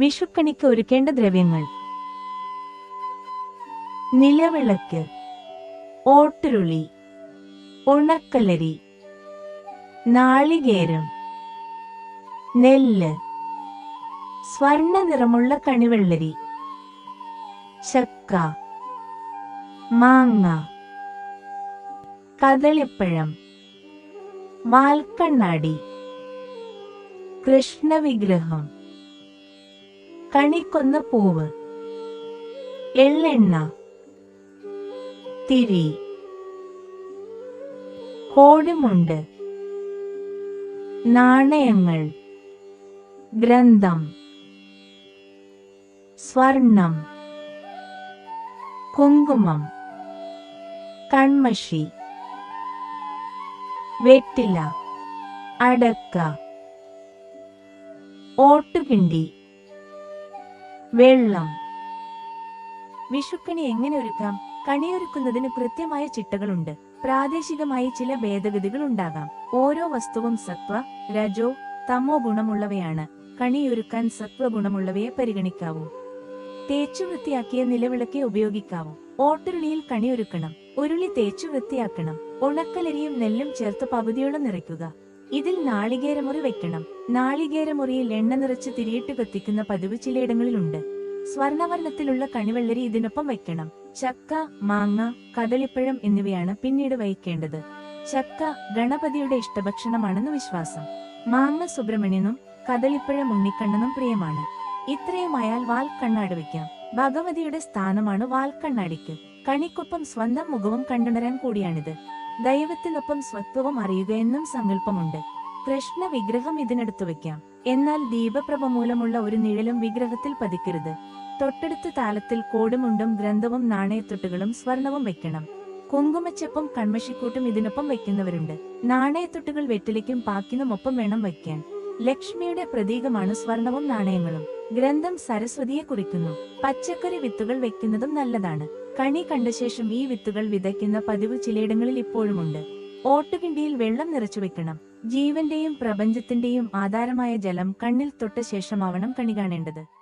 വിഷുക്കണിക്ക് ഒരുക്കേണ്ട ദ്രവ്യങ്ങൾ. നിലവിളക്ക് ഓട്ടുരുളി ഉണക്കലരി നാളികേരം നെല്ല് സ്വർണ നിറമുള്ള കണിവെള്ളരി ചക്ക മാങ്ങ കദളിപ്പഴം വാൽക്കണ്ണാടി കൃഷ്ണവിഗ്രഹം. കണിക്കൊന്ന പൂവ്. എള്ളെണ്ണ. തിരി. കോടിമുണ്ട്. നാണയങ്ങൾ. ഗ്രന്ഥം. സ്വർണം. കുങ്കുമം. കൺമഷി. വെറ്റില. അടക്ക. ഓട്ടുകിണ്ടി. വെള്ളം. വിഷുക്കണി എങ്ങനെ ഒരുക്കാം? കണിയൊരുക്കുന്നതിന് കൃത്യമായ ചിട്ടകളുണ്ട്. പ്രാദേശികമായി ചില ഭേദഗതികൾ ഉണ്ടാകാം. ഓരോ വസ്തുവും സത്വ രജോ തമോ ഗുണമുള്ളവയാണ്. കണിയൊരുക്കാൻ സത്വ ഗുണമുള്ളവയെ പരിഗണിക്കാവൂ. തേച്ചു വൃത്തിയാക്കിയ നിലവിളക്കെ ഉപയോഗിക്കാവൂ. ഓട്ടുരുളിയിൽ കണിയൊരുക്കണം. ഉരുളി തേച്ചു വൃത്തിയാക്കണം. ഉണക്കലരിയും നെല്ലും ചേർത്ത് പകുതിയോളം നിറയ്ക്കുക. ഇതിൽ നാളികേരമുറി വെക്കണം. നാളികേരമുറിയിൽ എണ്ണ നിറച്ച് തിരിയിട്ട് കത്തിക്കുന്ന പതിവ് ചിലയിടങ്ങളിലുണ്ട് സ്വർണവർണത്തിലുള്ള കണിവെള്ളരി ഇതിനൊപ്പം വെക്കണം. ചക്ക മാങ്ങ കദളിപ്പഴം എന്നിവയാണ് പിന്നീട് വഹിക്കേണ്ടത് ചക്ക ഗണപതിയുടെ ഇഷ്ടഭക്ഷണമാണെന്ന് വിശ്വാസം. മാങ്ങ സുബ്രഹ്മണ്യനും കദളിപ്പഴം ഉണ്ണിക്കണ്ണനും പ്രിയമാണ്. ഇത്രയുമായാൽ വാൽ കണ്ണാട് വയ്ക്കാം. ഭഗവതിയുടെ സ്ഥാനമാണ് വാൽ കണ്ണാടിക്ക് കണിക്കൊപ്പം സ്വന്തം മുഖവും കണ്ടുണരാൻ കൂടിയാണിത്. ദൈവത്തിനൊപ്പം സ്വത്വവും അറിയുകയെന്നും സങ്കല്പമുണ്ട്. കൃഷ്ണ വിഗ്രഹം ഇതിനടുത്ത് വെക്കാം എന്നാൽ ദീപപ്രഭ മൂലമുള്ള ഒരു നിഴലും വിഗ്രഹത്തിൽ പതിക്കരുത്. തൊട്ടടുത്ത താലത്തിൽ കോടുമുണ്ടും ഗ്രന്ഥവും നാണയത്തൊട്ടുകളും സ്വർണവും വെക്കണം. കുങ്കുമച്ചപ്പും കൺമഷിക്കൂട്ടും ഇതിനൊപ്പം വെക്കുന്നവരുണ്ട് നാണയത്തൊട്ടുകൾ വെറ്റിലയ്ക്കും പാക്കിനും ഒപ്പം വേണം വയ്ക്കാൻ. ലക്ഷ്മിയുടെ പ്രതീകമാണ് സ്വർണവും നാണയങ്ങളും. ഗ്രന്ഥം സരസ്വതിയെ കുറിക്കുന്നു. പച്ചക്കറി വിത്തുകൾ വെക്കുന്നതും നല്ലതാണ്. കണി കണ്ട ശേഷം ഈ വിത്തുകൾ വിതയ്ക്കുന്ന പതിവ് ചിലയിടങ്ങളിൽ ഇപ്പോഴുമുണ്ട്. ഓട്ടുകിണ്ടിയിൽ വെള്ളം നിറച്ചു വെക്കണം. ജീവന്റെയും പ്രപഞ്ചത്തിന്റെയും ആധാരമായ ജലം കണ്ണിൽ തൊട്ട ശേഷമാവണം കണി കാണേണ്ടത്.